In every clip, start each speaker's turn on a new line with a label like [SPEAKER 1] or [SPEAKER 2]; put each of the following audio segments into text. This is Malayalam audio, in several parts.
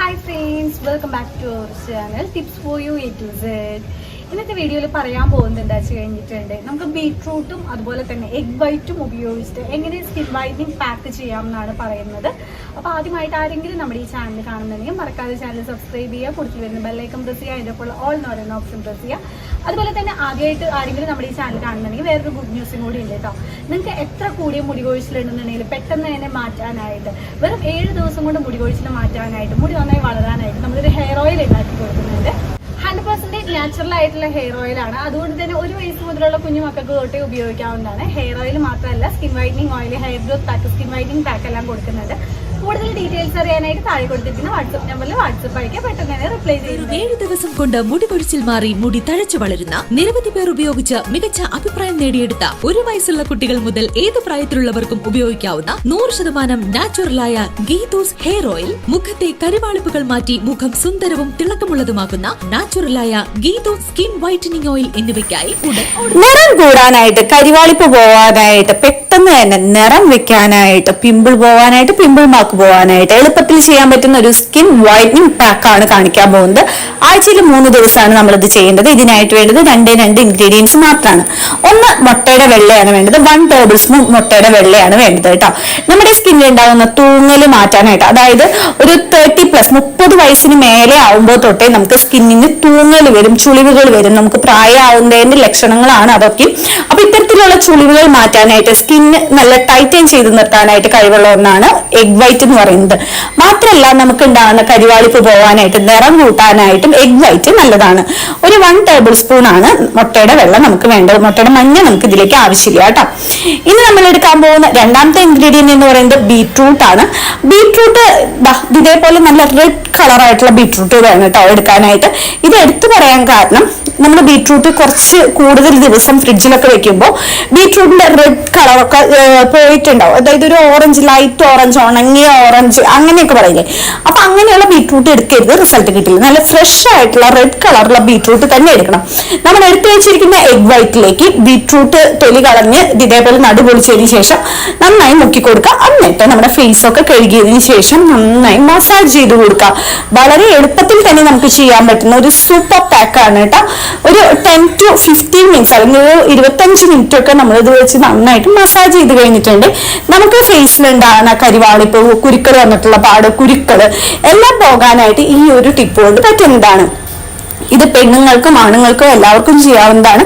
[SPEAKER 1] hi friends welcome back to our channel tips for you A to Z ഇന്നത്തെ വീഡിയോയിൽ പറയാൻ പോകുന്നത് എന്താ വെച്ച് കഴിഞ്ഞിട്ടുണ്ട്? നമുക്ക് ബീട്രൂട്ടും അതുപോലെ തന്നെ എഗ് വൈറ്റും ഉപയോഗിച്ചിട്ട് എങ്ങനെ സ്കിൻ വൈറ്റനിങ് പാക്ക് ചെയ്യാം എന്നാണ് പറയുന്നത്. അപ്പോൾ ആദ്യമായിട്ട് ആരെങ്കിലും നമ്മുടെ ഈ ചാനൽ കാണുന്നുണ്ടെങ്കിൽ മറക്കാതെ ചാനൽ സബ്സ്ക്രൈബ് ചെയ്യുക കൂടുതൽ വരുന്ന ബെല്ലൈക്കൺ പ്രസ് ചെയ്യുക അതിന്റെ ഒപ്പം ഓൾ എന്ന് പറയുന്ന ഓപ്ഷൻ പ്രസ് ചെയ്യുക. അതുപോലെ തന്നെ ആദ്യമായിട്ട് ആരെങ്കിലും നമ്മുടെ ഈ ചാനൽ കാണുന്നുണ്ടെങ്കിൽ വേറൊരു ഗുഡ് ന്യൂസും കൂടി ഉണ്ട് കേട്ടോ. നിങ്ങൾക്ക് എത്ര കൂടിയ മുടി കൊഴിച്ചിലുണ്ടെന്നുണ്ടെങ്കിൽ പെട്ടെന്ന് തന്നെ മാറ്റാനായിട്ട് വെറും ഏഴ് ദിവസം കൊണ്ട് മുടി കൊഴിച്ചിൽ മാറ്റാനായിട്ട് മുടി നന്നായി നാച്ചുറൽ ആയിട്ടുള്ള ഹെയർ ഓയിൽ ആണ്. അതുകൊണ്ട് തന്നെ ഒരു വയസ്സ് മുതലുള്ള കുഞ്ഞു മക്കൾക്ക് തൊട്ടേ ഉപയോഗിക്കാവുന്നതാണ്. ഹെയർ ഓയിൽ മാത്രമല്ല skin whitening oil hair growth pack skin whitening pack എല്ലാം കൊടുക്കുന്നുണ്ട് കൂടുതൽ ഡീറ്റെയിൽസ് അറിയാനായിട്ട് താഴെ കൊടുത്തിരിക്കുന്ന വാട്സ്ആപ്പ് നമ്പറിൽ വാട്സ്ആപ്പ് അയക്കാൻ പെട്ടെന്ന് തന്നെ റിപ്ലൈ ചെയ്യുന്നത്
[SPEAKER 2] ഏഴ് ദിവസം കൊണ്ട് മുടി കൊഴിച്ചിൽ മാറി മുടി തഴച്ചു വളരുന്ന നിരവധി പേർ ഉപയോഗിച്ച് മികച്ച അഭിപ്രായം നേടിയെടുത്ത ഒരു വയസ്സുള്ള കുട്ടികൾ മുതൽ ഏത് പ്രായത്തിലുള്ളവർക്കും ഉപയോഗിക്കാവുന്ന നൂറ് ശതമാനം നാച്ചുറലായ ഗീതൂസ് ഹെയർ ഓയിൽ മുഖത്തെ കരുവാളിപ്പുകൾ മാറ്റി മുഖം സുന്ദരവും തിളക്കമുള്ളതുമാക്കുന്ന നാച്ചുറലായ ഗീതൂസ് സ്കിൻ വൈറ്റനിങ് ഓയിൽ എന്നിവയ്ക്കായി ഉടൻ ഓർഡർ.
[SPEAKER 3] നിറം കൂടാനായിട്ട് കരിവാളിപ്പ് പോവാനായിട്ട് പെട്ടെന്ന് തന്നെ നിറം വെക്കാനായിട്ട് പിമ്പിൾ പോവാനായിട്ട് പിമ്പിൾ മാർക്ക് പോവാനായിട്ട് എളുപ്പത്തിൽ ചെയ്യാൻ പറ്റുന്ന ഒരു സ്കിൻ വൈറ്റനിങ് പാക്ക് ആണ് കാണിക്കാൻ പോകുന്നത്. ആഴ്ചയിൽ മൂന്ന് ദിവസമാണ് നമ്മൾ ഇത് ചെയ്യേണ്ടത്. ഇതിനായിട്ട് വേണ്ടത് രണ്ടേ രണ്ട് ഇൻഗ്രീഡിയൻസ് മാത്രമാണ് ഒന്ന് മുട്ടയുടെ വെള്ളയാണ് വേണ്ടത്. വൺ ടേബിൾ സ്പൂൺ മുട്ടയുടെ വെള്ളയാണ് വേണ്ടത് കേട്ടോ. നമ്മുടെ സ്കിന്നിൽ ഉണ്ടാകുന്ന തൂങ്ങൽ മാറ്റാനായിട്ട് അതായത് ഒരു തേർട്ടി പ്ലസ് മുപ്പത് വയസ്സിന് മേലെ ആവുമ്പോൾ തൊട്ടേ നമുക്ക് സ്കിന്നിന് തൂങ്ങൽ വരും ചുളിവുകൾ വരും. നമുക്ക് പ്രായമാവുന്നതിന്റെ ലക്ഷണങ്ങളാണ് അതൊക്കെ. അപ്പൊ ഇത്തരത്തിലുള്ള ചുളിവുകൾ മാറ്റാനായിട്ട് സ്കിന്ന് നല്ല ടൈറ്റൻ ചെയ്ത് നിർത്താനായിട്ട് കഴിവുള്ള ഒന്നാണ് എഗ് വൈറ്റ് എന്ന് പറയുന്നത്. മാത്രമല്ല നമുക്ക് ഉണ്ടാകുന്ന കരിവാളിപ്പ് പോകാനായിട്ട് നിറം കൂട്ടാനായിട്ടും എഗ് വൈറ്റ് നല്ലതാണ്. ഒരു വൺ ടേബിൾ സ്പൂൺ ആണ് മുട്ടയുടെ വെള്ളം നമുക്ക് വേണ്ടത്. മുട്ടയുടെ മഞ്ഞ നമുക്ക് ഇതിലേക്ക് ആവശ്യമില്ല കേട്ടോ. ഇനി നമ്മൾ എടുക്കാൻ പോകുന്ന രണ്ടാമത്തെ ഇൻഗ്രീഡിയന്റ് എന്ന് പറയുന്നത് ബീട്രൂട്ട് ആണ്. ബീട്രൂട്ട് ഇതേപോലെ നല്ല റെഡ് കളർ ആയിട്ടുള്ള ബീട്രൂട്ട് വേണം കേട്ടോ എടുക്കാനായിട്ട്. ഇത് എടുത്തു പറയാൻ കാരണം നമ്മൾ ബീട്രൂട്ട് കുറച്ച് കൂടുതൽ ദിവസം ഫ്രിഡ്ജിലൊക്കെ വെക്കുമ്പോൾ ബീട്രൂട്ടിന്റെ റെഡ് കളറൊക്കെ പോയിട്ടുണ്ടാവും. അതായത് ഒരു ഓറഞ്ച് ലൈറ്റ് ഓറഞ്ച് ഉണങ്ങിയ ഓറഞ്ച് അങ്ങനെയൊക്കെ പറയില്ലേ? അപ്പൊ അങ്ങനെയുള്ള ബീട്രൂട്ട് എടുക്കരുത് റിസൾട്ട് കിട്ടില്ല. നല്ല ഫ്രഷ് ആയിട്ടുള്ള റെഡ് കളറുള്ള ബീട്രൂട്ട് തന്നെ എടുക്കണം. നമ്മൾ എടുത്തു വെച്ചിരിക്കുന്ന എഗ് വൈറ്റിലേക്ക് ബീട്രൂട്ട് തൊലി കളഞ്ഞ് ഇത് ഇതേപോലെ നടു പൊളിച്ചതിന് ശേഷം നന്നായി മുക്കി കൊടുക്കുക. എന്നിട്ട് നമ്മുടെ ഫേസ് ഒക്കെ കഴുകിയതിന് ശേഷം നന്നായി മസാജ് ചെയ്ത് കൊടുക്കുക. വളരെ എളുപ്പത്തിൽ തന്നെ നമുക്ക് ചെയ്യാൻ പറ്റുന്ന ഒരു സൂപ്പർ പാക്ക് ആണ് കേട്ടോ. ഒരു ടെൻ ടു ഫിഫ്റ്റീൻ മിനിറ്റ്സ് അല്ലെങ്കിൽ ഒരു ഇരുപത്തഞ്ച് മിനിറ്റ് ഒക്കെ നമ്മൾ ഇത് വെച്ച് നന്നായിട്ട് മസാജ് ചെയ്ത് കഴിഞ്ഞിട്ടുണ്ട്. നമുക്ക് ഫേസിൽ ഉണ്ടാകുന്ന കരിവാളിപ്പ് കുരുക്കൾ വന്നിട്ടുള്ള പാട് കുരുക്കൾ എല്ലാം പോകാനായിട്ട് ഈ ഒരു ടിപ്പ് കൊണ്ട് പറ്റുന്നതാണ്. ഇത് പെണ്ണുങ്ങൾക്കും ആണുങ്ങൾക്കും എല്ലാവർക്കും ചെയ്യാവുന്നതാണ്.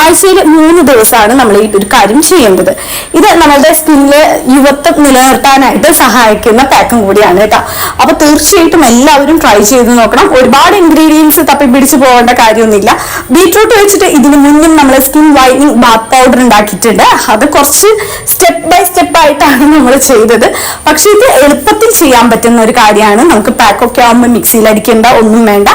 [SPEAKER 3] ആഴ്ചയിൽ മൂന്ന് ദിവസമാണ് നമ്മൾ ഈ ഒരു കാര്യം ചെയ്യേണ്ടത്. ഇത് നമ്മളുടെ സ്കിന്നിൽ യുവത്വം നിലനിർത്താനായിട്ട് സഹായിക്കുന്ന പാക്കും കൂടിയാണ് കേട്ടോ. അപ്പൊ തീർച്ചയായിട്ടും എല്ലാവരും ട്രൈ ചെയ്ത് നോക്കണം. ഒരുപാട് ഇൻഗ്രീഡിയൻസ് തപ്പി പിടിച്ച് പോകേണ്ട കാര്യമൊന്നുമില്ല. ബീട്രൂട്ട് വെച്ചിട്ട് ഇതിന് മുന്നും നമ്മൾ സ്കിൻ വൈറ്റനിങ് ബാത്ത് പൗഡർ ഉണ്ടാക്കിയിട്ടുണ്ട്. അത് കുറച്ച് സ്റ്റെപ്പ് ബൈ സ്റ്റെപ്പ് ആയിട്ടാണ് നമ്മൾ ചെയ്തത്. പക്ഷെ ഇത് എളുപ്പത്തിൽ ചെയ്യാൻ പറ്റുന്ന ഒരു കാര്യമാണ്. നമുക്ക് പാക്കൊക്കെ ആകുമ്പോൾ മിക്സിയിൽ അടിക്കേണ്ട ഒന്നും വേണ്ട.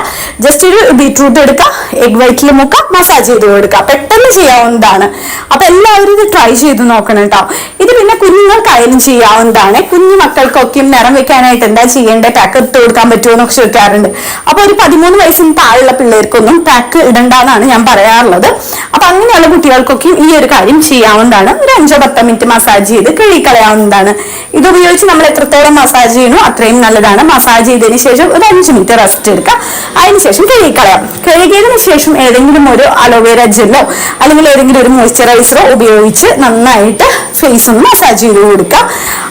[SPEAKER 3] ജസ്റ്റ് ഒരു ബീട്രൂട്ട് എടുക്കുക എഗ് വൈറ്റിൽ മുക്ക മസാജ് ചെയ്ത് കൊടുക്കുക പെട്ടെന്ന് ചെയ്യാവുന്നതാണ്. അപ്പൊ എല്ലാവരും ഇത് ട്രൈ ചെയ്ത് നോക്കണം കേട്ടോ ഇത് പിന്നെ കുഞ്ഞുങ്ങൾക്കായാലും ചെയ്യാവുന്നതാണ്. കുഞ്ഞു മക്കൾക്കൊക്കെയും നിറം വെക്കാനായിട്ട് എന്താ ചെയ്യേണ്ടത് പാക്ക് ഇട്ട് കൊടുക്കാൻ പറ്റുമോ എന്നൊക്കെ ചോദിക്കാറുണ്ട്. അപ്പൊ ഒരു പതിമൂന്ന് വയസ്സിന് താഴെയുള്ള പിള്ളേർക്കൊന്നും പാക്ക് ഇടണ്ടെന്നാണ് ഞാൻ പറയാറുള്ളത്. അപ്പൊ അങ്ങനെയുള്ള കുട്ടികൾക്കൊക്കെയും ഈ ഒരു കാര്യം ചെയ്യാവുന്നതാണ്. ഒരു അഞ്ചോ പത്തോ മിനിറ്റ് മസാജ് ചെയ്ത് കഴുകിക്കളയാവുന്നതാണ്. ഇത് ഉപയോഗിച്ച് നമ്മൾ എത്രത്തോളം മസാജ് ചെയ്യണോ അത്രയും നല്ലതാണ്. മസാജ് ചെയ്തതിന് ശേഷം ഒരു അഞ്ച് മിനിറ്റ് റെസ്റ്റ് എടുക്കുക അതിനുശേഷം കഴുകിക്കളയാം. കഴുകിയതിനു ശേഷം ഏതെങ്കിലും ഒരു അലോവേര ജെല്ലോ അല്ലെങ്കിൽ ഏതെങ്കിലും ഒരു മോയ്സ്ചറൈസറോ ഉപയോഗിച്ച് നന്നായിട്ട് ഫേസ് ഒന്ന് മസാജ് ചെയ്ത് കൊടുക്കുക.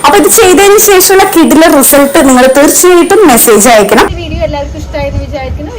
[SPEAKER 3] അപ്പൊ ഇത് ചെയ്തതിനു ശേഷമുള്ള കിഡിലെ റിസൾട്ട് നിങ്ങൾ തീർച്ചയായിട്ടും മെസ്സേജ് അയക്കണം.
[SPEAKER 1] വീഡിയോ എല്ലാവർക്കും ഇഷ്ടമായെന്ന് വിചാരിക്കുന്നു.